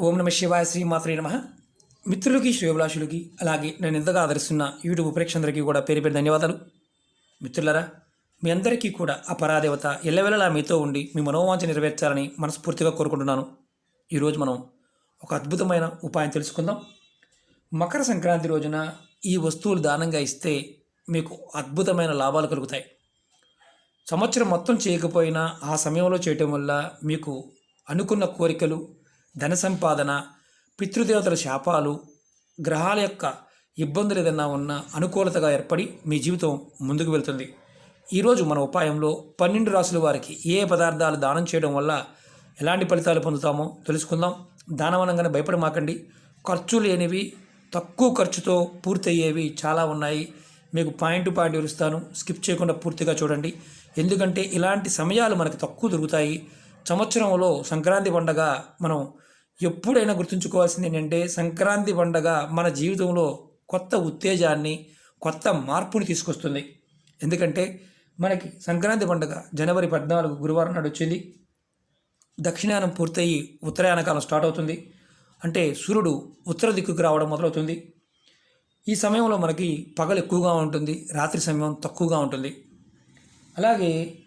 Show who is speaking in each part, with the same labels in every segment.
Speaker 1: ఓం నమ శివాయ శ్రీమాత్రే నమ. మిత్రులకి శ్రేయభిలాషులకి అలాగే నేను ఎంతగా ఆదరిస్తున్న యూట్యూబ్ ప్రేక్షకులందరికీ కూడా పేరు పేరు ధన్యవాదాలు. మిత్రులరా మీ అందరికీ కూడా ఆ పరాదేవత ఎల్లవెల్లలా మీతో ఉండి మీ మనోవాంఛ నెరవేర్చాలని మనస్ఫూర్తిగా కోరుకుంటున్నాను. ఈరోజు మనం ఒక అద్భుతమైన ఉపాయం తెలుసుకుందాం. మకర సంక్రాంతి రోజున ఈ వస్తువులు దానంగా ఇస్తే మీకు అద్భుతమైన లాభాలు కలుగుతాయి. సంవత్సరం మొత్తం చేయకపోయినా ఆ సమయంలో చేయటం వల్ల మీకు అనుకున్న కోరికలు ధన సంపాదన పితృదేవతల శాపాలు గ్రహాల యొక్క ఇబ్బందులు ఏదైనా ఉన్నా అనుకూలతగా ఏర్పడి మీ జీవితం ముందుకు వెళ్తుంది. ఈరోజు మన ఉపాయంలో పన్నెండు రాసుల వారికి ఏ పదార్థాలు దానం చేయడం వల్ల ఎలాంటి ఫలితాలు పొందుతామో తెలుసుకుందాం. దానం అనగానే భయపడమాకండి. ఖర్చు లేనివి తక్కువ ఖర్చుతో పూర్తయ్యేవి చాలా ఉన్నాయి. మీకు పాయింట్ పాయింట్ వివరిస్తాను. స్కిప్ చేయకుండా పూర్తిగా చూడండి. ఎందుకంటే ఇలాంటి సమయాలు మనకు తక్కువ దొరుకుతాయి. సంవత్సరంలో సంక్రాంతి పండగ మనం ఎప్పుడైనా గుర్తుంచుకోవాల్సింది ఏంటంటే సంక్రాంతి పండగ మన జీవితంలో కొత్త ఉత్తేజాన్ని కొత్త మార్పుని తీసుకొస్తుంది. ఎందుకంటే మనకి సంక్రాంతి పండుగ జనవరి పద్నాలుగు గురువారం నాడు వచ్చింది. దక్షిణాయనం పూర్తయి ఉత్తరాయణకాలం స్టార్ట్ అవుతుంది. అంటే సూర్యుడు ఉత్తర దిక్కుకు రావడం మొదలవుతుంది. ఈ సమయంలో మనకి పగలు ఎక్కువగా ఉంటుంది రాత్రి సమయం తక్కువగా ఉంటుంది. అలాగే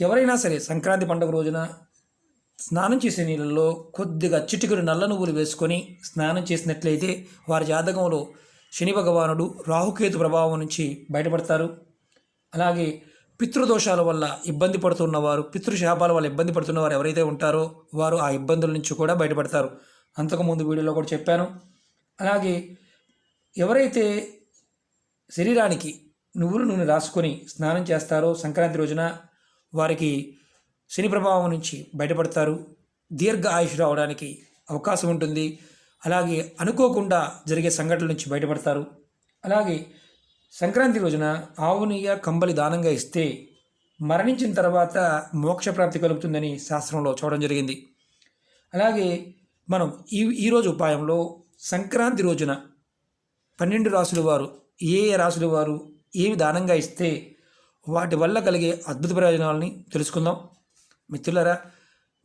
Speaker 1: ఎవరైనా సరే సంక్రాంతి పండుగ రోజున స్నానం చేసే నీళ్ళల్లో కొద్దిగా చిటికెడు నల్ల నువ్వులు వేసుకొని స్నానం చేసినట్లయితే వారి జాతకంలో శని భగవానుడు రాహుకేతు ప్రభావం నుంచి బయటపడతారు. అలాగే పితృదోషాల వల్ల ఇబ్బంది పడుతున్నవారు పితృశాపాల వల్ల ఇబ్బంది పడుతున్నవారు ఎవరైతే ఉంటారో వారు ఆ ఇబ్బందుల నుంచి కూడా బయటపడతారు. అంతకుముందు వీడియోలో కూడా చెప్పాను. అలాగే ఎవరైతే శరీరానికి నువ్వులు నూనె రాసుకొని స్నానం చేస్తారో సంక్రాంతి రోజున వారికి శని ప్రభావం నుంచి బయటపడతారు. దీర్ఘ ఆయుష్ రావడానికి అవకాశం ఉంటుంది. అలాగే అనుకోకుండా జరిగే సంఘటనల నుంచి బయటపడతారు. అలాగే సంక్రాంతి రోజున ఆవునియ కంబలి దానంగా ఇస్తే మరణించిన తర్వాత మోక్షప్రాప్తి కలుగుతుందని శాస్త్రంలో చూడడం జరిగింది. అలాగే మనం ఈ ఈరోజు ఉపాయంలో సంక్రాంతి రోజున పన్నెండు రాసుల వారు ఏ ఏ రాసుల వారు ఏవి దానంగా ఇస్తే వాటి వల్ల కలిగే అద్భుత ప్రయోజనాలని తెలుసుకుందాం. మిత్రులరా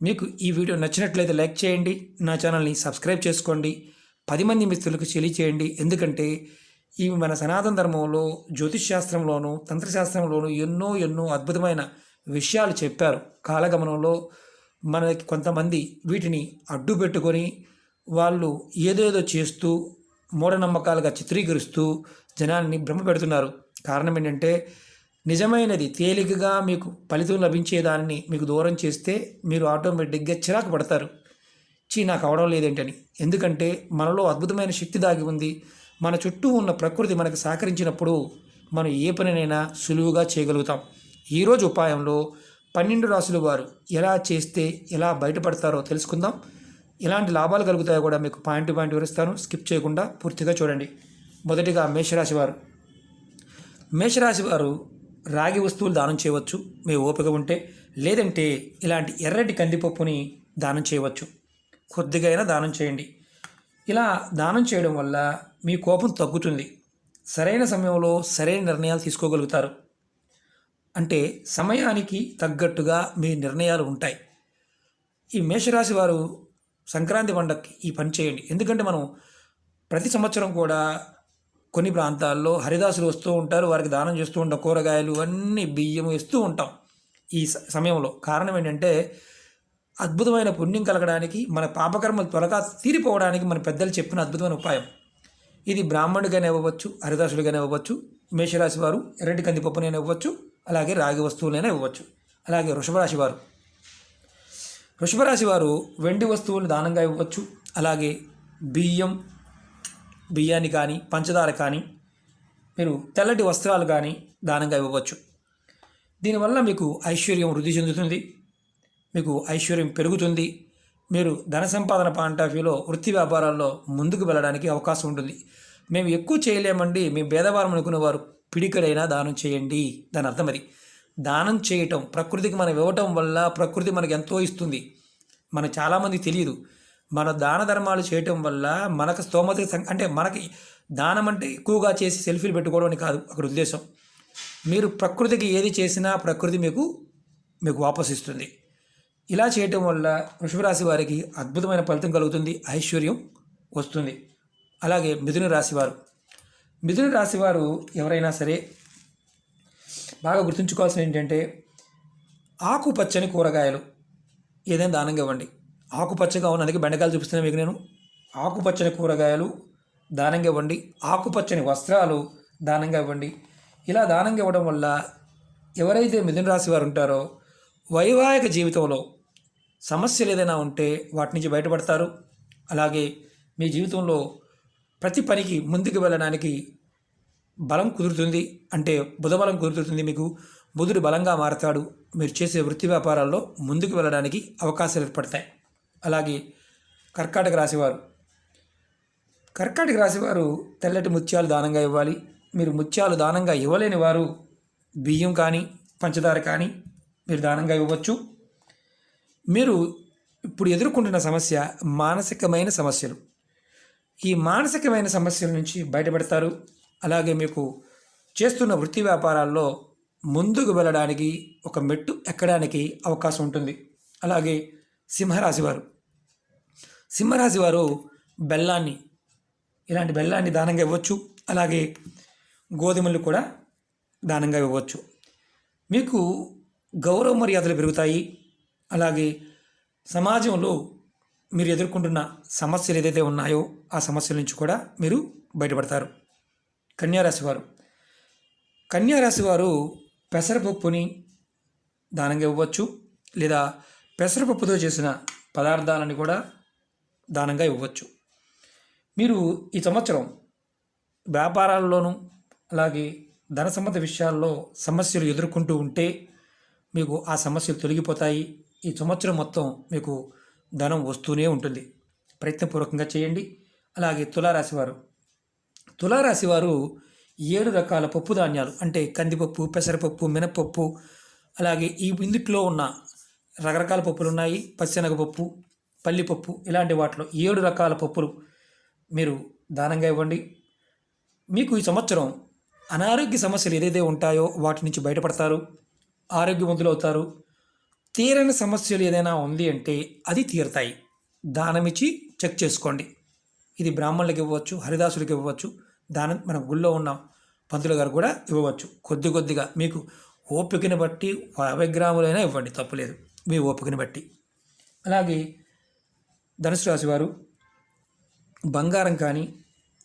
Speaker 1: మీకు ఈ వీడియో నచ్చినట్లయితే లైక్ చేయండి నా ఛానల్ని సబ్స్క్రైబ్ చేసుకోండి పది మంది మిత్రులకు తెలియచేయండి. ఎందుకంటే ఈ మన సనాతన ధర్మంలో జ్యోతిష్ శాస్త్రంలోనూ తంత్రశాస్త్రంలోనూ ఎన్నో ఎన్నో అద్భుతమైన విషయాలు చెప్పారు. కాలగమనంలో మనకి కొంతమంది వీటిని అడ్డు పెట్టుకొని వాళ్ళు ఏదేదో చేస్తూ మూఢనమ్మకాలుగా చిత్రీకరిస్తూ జనాన్ని భ్రమ పెడుతున్నారు. కారణం ఏంటంటే నిజమైనది తేలికగా మీకు ఫలితం లభించేదాన్ని మీకు దూరం చేస్తే మీరు ఆటోమేటిక్గా చిరాకు పడతారు. చీ నాకు అవడం లేదేంటని. ఎందుకంటే మనలో అద్భుతమైన శక్తి దాగి ఉంది. మన చుట్టూ ఉన్న ప్రకృతి మనకు సహకరించినప్పుడు మనం ఏ పనినైనా సులువుగా చేయగలుగుతాం. ఈరోజు ఉపాయంలో పన్నెండు రాసుల వారు ఎలా చేస్తే ఎలా బయటపడతారో తెలుసుకుందాం. ఎలాంటి లాభాలు కలుగుతాయో కూడా మీకు పాయింట్ పాయింట్ వివరిస్తాను. స్కిప్ చేయకుండా పూర్తిగా చూడండి. మొదటిగా మేషరాశి వారు. మేషరాశి వారు రాగి వస్తువులు దానం చేయవచ్చు. మీ ఓపిక ఉంటే లేదంటే ఇలాంటి ఎర్రటి కందిపప్పుని దానం చేయవచ్చు. కొద్దిగా అయినా దానం చేయండి. ఇలా దానం చేయడం వల్ల మీ కోపం తగ్గుతుంది. సరైన సమయంలో సరైన నిర్ణయాలు తీసుకోగలుగుతారు. అంటే సమయానికి తగ్గట్టుగా మీ నిర్ణయాలు ఉంటాయి. ఈ మేషరాశి వారు సంక్రాంతి పండగకి ఈ పని చేయండి. ఎందుకంటే మనం ప్రతి సంవత్సరం కూడా కొన్ని ప్రాంతాల్లో హరిదాసులు వస్తూ ఉంటారు వారికి దానం చేస్తూ ఉంటాం కూరగాయలు అన్నీ బియ్యం ఇస్తూ ఉంటాం ఈ స- సమయంలో. కారణం ఏంటంటే అద్భుతమైన పుణ్యం కలగడానికి మన పాపకర్మలు త్వరగా తీరిపోవడానికి మన పెద్దలు చెప్పిన అద్భుతమైన ఉపాయం. ఇది బ్రాహ్మణుడిగానే ఇవ్వవచ్చు హరిదాసుడిగానే ఇవ్వవచ్చు మేషరాశి వారు ఎర్రటి కందిపప్పునైనా ఇవ్వచ్చు అలాగే రాగి వస్తువులైనా ఇవ్వచ్చు అలాగే వృషభరాశి వారు. వృషభరాశి వారు వెండి వస్తువులు దానంగా ఇవ్వచ్చు అలాగే బియ్యం బియ్యాన్ని కానీ పంచదార కానీ మీరు తెల్లటి వస్త్రాలు కానీ దానంగా ఇవ్వవచ్చు. దీనివల్ల మీకు ఐశ్వర్యం వృద్ధి చెందుతుంది మీకు ఐశ్వర్యం పెరుగుతుంది మీరు ధన సంపాదన పాయింట్ ఆఫ్ వ్యూలో వృత్తి వ్యాపారాల్లో ముందుకు వెళ్ళడానికి అవకాశం ఉంటుంది. మేము ఎక్కువ చేయలేమండి మేము భేదవారం అనుకునేవారు పిడికడైనా దానం చేయండి దాని అర్థం అది. దానం చేయటం ప్రకృతికి మనం ఇవ్వటం వల్ల ప్రకృతి మనకు ఎంతో ఇస్తుంది. మన చాలామంది తెలియదు. మన దాన ధర్మాలు చేయటం వల్ల మనకు స్తోమత అంటే మనకి దానం అంటే ఎక్కువగా చేసి సెల్ఫీలు పెట్టుకోవడం అని కాదు అక్కడ ఉద్దేశం. మీరు ప్రకృతికి ఏది చేసినా ప్రకృతి మీకు మీకు వాపస్ ఇస్తుంది. ఇలా చేయటం వల్ల వృషభరాశి వారికి అద్భుతమైన ఫలితం కలుగుతుంది ఐశ్వర్యం వస్తుంది. అలాగే మిథున రాశి వారు. మిథున రాశి వారు ఎవరైనా సరే బాగా గుర్తుంచుకోవాల్సిన ఏంటంటే ఆకుపచ్చని కూరగాయలు ఏదైనా దానంగా ఇవ్వండి. ఆకుపచ్చగా ఉన్న అందుకే బెండకాయలు చూపిస్తున్నాను మీకు నేను. ఆకుపచ్చని కూరగాయలు దానంగా ఇవ్వండి. ఆకుపచ్చని వస్త్రాలు దానంగా ఇవ్వండి. ఇలా దానంగా ఇవ్వడం వల్ల ఎవరైతే మిథున రాశి వారు ఉంటారో వైవాహిక జీవితంలో సమస్యలు ఏదైనా ఉంటే వాటి నుంచి బయటపడతారు. అలాగే మీ జీవితంలో ప్రతి పనికి ముందుకు వెళ్ళడానికి బలం కుదురుతుంది. అంటే బుధబలం కుదురుతుంది మీకు. బుధుడు బలంగా మారతాడు. మీరు చేసే వృత్తి వ్యాపారాల్లో ముందుకు వెళ్ళడానికి అవకాశాలు ఏర్పడతాయి. అలాగే కర్కాటక రాశివారు. కర్కాటక రాశివారు తెల్లటి ముత్యాలు దానంగా ఇవ్వాలి. మీరు ముత్యాలు దానంగా ఇవ్వలేని వారు బియ్యం కానీ పంచదార కానీ మీరు దానంగా ఇవ్వవచ్చు మీరు ఇప్పుడు ఎదుర్కొంటున్న సమస్య మానసికమైన సమస్యలు. ఈ మానసికమైన సమస్యల నుంచి బయటపడతారు. అలాగే మీకు చేస్తున్న వృత్తి వ్యాపారాల్లో ముందుకు వెళ్ళడానికి ఒక మెట్టు ఎక్కడానికి అవకాశం ఉంటుంది. అలాగే సింహరాశివారు. సింహరాశి వారు బెల్లాన్ని ఇలాంటి బెల్లాన్ని దానంగా ఇవ్వచ్చు. అలాగే గోధుమలు కూడా దానంగా ఇవ్వచ్చు. మీకు గౌరవ మర్యాదలు పెరుగుతాయి. అలాగే సమాజంలో మీరు ఎదుర్కొంటున్న సమస్యలు ఏదైతే ఉన్నాయో ఆ సమస్యల నుంచి కూడా మీరు బయటపడతారు. కన్యారాశి వారు. కన్యారాశి వారు పెసరపప్పుని దానంగా ఇవ్వచ్చు. లేదా పెసరపప్పుతో చేసిన పదార్థాలను కూడా దానంగా ఇవ్వచ్చు. మీరు ఈ సంవత్సరం వ్యాపారాల్లోనూ అలాగే ధన సంబంధ విషయాల్లో సమస్యలు ఎదుర్కొంటూ ఉంటే మీకు ఆ సమస్యలు తొలగిపోతాయి. ఈ సంవత్సరం మొత్తం మీకు ధనం వస్తూనే ఉంటుంది. ప్రయత్నపూర్వకంగా చేయండి. అలాగే తులారాశివారు తులారాశివారు ఏడు రకాల పప్పు ధాన్యాలు అంటే కందిపప్పు పెసరపప్పు మినపప్పు అలాగే ఈ ఇందుట్లో ఉన్న రకరకాల పప్పులు ఉన్నాయి. పచ్చనగపప్పు పల్లిపప్పు ఇలాంటి వాటిలో ఏడు రకాల పప్పులు మీరు దానంగా ఇవ్వండి. మీకు ఈ సంవత్సరం అనారోగ్య సమస్యలు ఏదైతే ఉంటాయో వాటి నుంచి బయటపడతారు ఆరోగ్యవంతులు అవుతారు తీరని సమస్యలు ఏదైనా ఉంది అంటే అది తీరుతాయి. దానమిచ్చి చెక్ చేసుకోండి. ఇది బ్రాహ్మణులకు ఇవ్వచ్చు హరిదాసులకు ఇవ్వచ్చు దానం మన గుళ్ళో ఉన్న పంతులు గారు కూడా ఇవ్వవచ్చు కొద్ది కొద్దిగా మీకు ఓపికని బట్టి యాభై గ్రాములైనా ఇవ్వండి తప్పులేదు మీ ఓపికని బట్టి. అలాగే ధనుసు రాశివారు బంగారం కానీ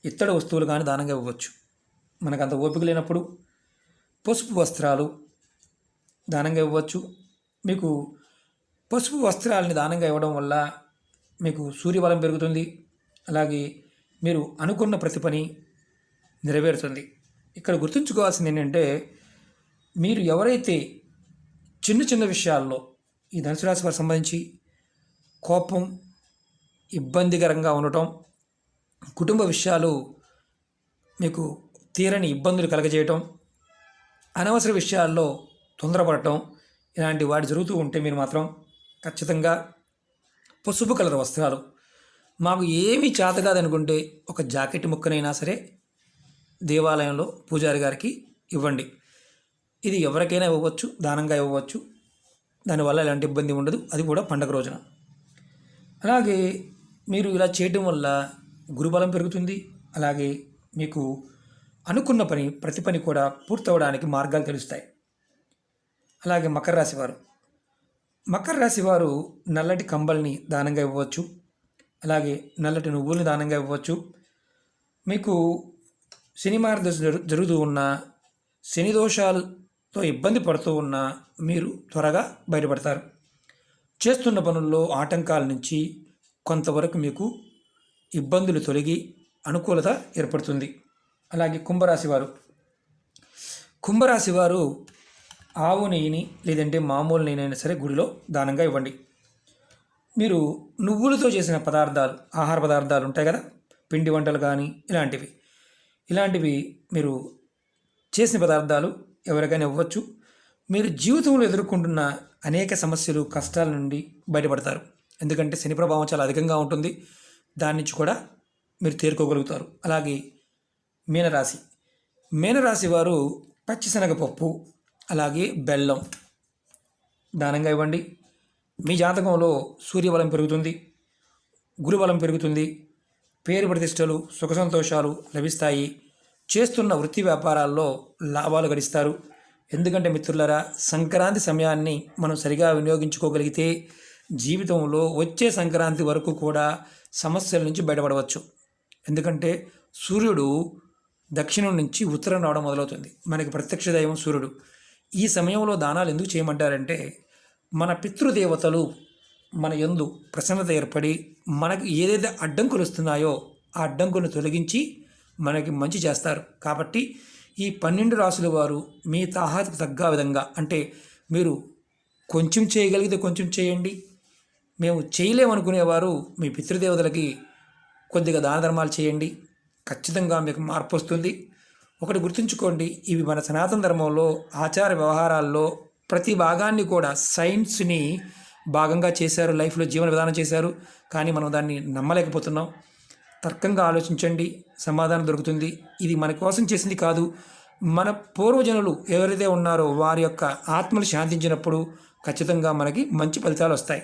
Speaker 1: ఇత్తడి వస్తువులు కానీ దానంగా ఇవ్వచ్చు మనకు అంత ఓపిక లేనప్పుడు పసుపు వస్త్రాలు దానంగా ఇవ్వచ్చు మీకు పసుపు వస్త్రాలని దానంగా ఇవ్వడం వల్ల మీకు సూర్యబలం పెరుగుతుంది. అలాగే మీరు అనుకున్న ప్రతి పని నెరవేరుతుంది. ఇక్కడ గుర్తుంచుకోవాల్సింది ఏంటంటే మీరు ఎవరైతే చిన్న చిన్న విషయాల్లో ఈ ధనుసు రాశి వారికి సంబంధించి కోపం ఇబ్బందికరంగా ఉండటం కుటుంబ విషయాలు మీకు తీరని ఇబ్బందులు కలగజేయటం అనవసర విషయాల్లో తొందరపడటం ఇలాంటి వాటి జరుగుతూ ఉంటే మీరు మాత్రం ఖచ్చితంగా పసుపు కలర్ వస్త్రాలు. మాకు ఏమీ చేత కాదనుకుంటే ఒక జాకెట్ ముక్కనైనా సరే దేవాలయంలో పూజారి గారికి ఇవ్వండి. ఇది ఎవరికైనా ఇవ్వవచ్చు దానంగా ఇవ్వవచ్చు. దానివల్ల ఎలాంటి ఇబ్బంది ఉండదు. అది కూడా పండగ రోజున. అలాగే మీరు ఇలా చేయటం వల్ల గురుబలం పెరుగుతుంది. అలాగే మీకు అనుకున్న పని ప్రతి పని కూడా పూర్తవడానికి మార్గాలు తెలుస్తాయి. అలాగే మకర రాశి వారు. మకర రాశి వారు నల్లటి కంబల్ని దానంగా ఇవ్వవచ్చు. అలాగే నల్లటి నువ్వుల్ని దానంగా ఇవ్వచ్చు మీకు శని మార్గదర్శనం జరుగుతూ ఉన్న శని దోషాలతో ఇబ్బంది పడుతూ ఉన్న మీరు త్వరగా బయటపడతారు. చేస్తున్న పనుల్లో ఆటంకాల నుంచి కొంతవరకు మీకు ఇబ్బందులు తొలగి అనుకూలత ఏర్పడుతుంది. అలాగే కుంభరాశి వారు కుంభరాశి వారు ఆవు నెయ్యిని లేదంటే మామూలు నెయ్యినైనా సరే గుడిలో దానంగా ఇవ్వండి. మీరు నువ్వులతో చేసిన పదార్థాలు ఆహార పదార్థాలు ఉంటాయి కదా? పిండి వంటలు కానీ ఇలాంటివి. ఇలాంటివి మీరు చేసిన పదార్థాలు ఎవరికైనా ఇవ్వచ్చు. మీరు జీవితంలో ఎదుర్కొంటున్న అనేక సమస్యలు కష్టాల నుండి బయటపడతారు. ఎందుకంటే శని ప్రభావం చాలా అధికంగా ఉంటుంది. దాని నుంచి కూడా మీరు తేరుకోగలుగుతారు. అలాగే మీనరాశి. మీనరాశి వారు పచ్చిశనగపప్పు అలాగే బెల్లం దానంగా ఇవ్వండి. మీ జాతకంలో సూర్యబలం పెరుగుతుంది గురుబలం పెరుగుతుంది పేరు ప్రతిష్టలు సుఖ సంతోషాలు లభిస్తాయి. చేస్తున్న వృత్తి వ్యాపారాల్లో లాభాలు గడిస్తారు. ఎందుకంటే మిత్రులరా సంక్రాంతి సమయాన్ని మనం సరిగా వినియోగించుకోగలిగితే జీవితంలో వచ్చే సంక్రాంతి వరకు కూడా సమస్యల నుంచి బయటపడవచ్చు. ఎందుకంటే సూర్యుడు దక్షిణం నుంచి ఉత్తరం రావడం మొదలవుతుంది. మనకి ప్రత్యక్ష దైవం సూర్యుడు. ఈ సమయంలో దానాలు ఎందుకు చేయమంటారంటే మన పితృదేవతలు మన యందు ప్రసన్నత ఏర్పడి మనకు ఏదైతే అడ్డంకులు వస్తున్నాయో ఆ అడ్డంకులను తొలగించి మనకి మంచి చేస్తారు. కాబట్టి ఈ పన్నెండు రాసుల వారు మీ తాహాతకు తగ్గ విధంగా అంటే మీరు కొంచెం చేయగలిగితే కొంచెం చేయండి మేము చేయలేమనుకునేవారు మీ పితృదేవతలకి కొద్దిగా దాన ధర్మాలు చేయండి. ఖచ్చితంగా మీకు మార్పు వస్తుంది. ఒకటి గుర్తుంచుకోండి ఇవి మన సనాతన ధర్మంలో ఆచార వ్యవహారాల్లో ప్రతి భాగాన్ని కూడా సైన్స్ని భాగంగా చేశారు లైఫ్లో జీవన విధానం చేశారు. కానీ మనం దాన్ని నమ్మలేకపోతున్నాం. తర్కంగా ఆలోచించండి సమాధానం దొరుకుతుంది. ఇది మన కోసం చేసింది కాదు. మన పూర్వజనులు ఎవరైతే ఉన్నారో వారి యొక్క ఆత్మలు శాంతించినప్పుడు ఖచ్చితంగా మనకి మంచి ఫలితాలు వస్తాయి.